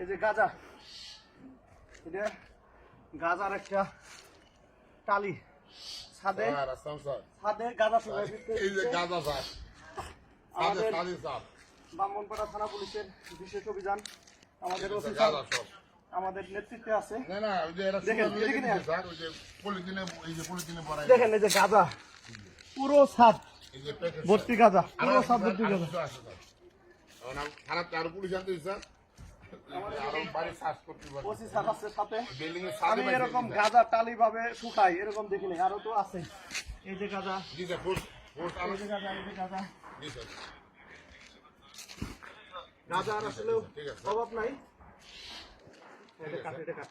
এই যে গাজা। এটা গাজার একটা টালি। ছাদে ছাদে গাজা এই যে স্যার। স্যার। ব্রাহ্মণপাড়া থানা পুলিশের বিশেষ অভিযান। আমাদের ওসি স্যার আমাদের নেতৃত্বে আছে। না না ওই যে এরা দেখেন, স্যার ওই যে পলিথিনে এই যে পলিথিনে ভরাই দেখেন এই যে গাজা। পুরো ছাদ। ভর্তি গাজা। পুরো ছাদ ভর্তি গাজা। আরও পুলিশ আনতে স্যার। আমি এরকম গাজা টালি ভাবে শুকাই এরকম দেখিনি আরও তো আছে। এই যে গাজা। গাজার আসলে অভাব নাই। এটা কাট এটা কাট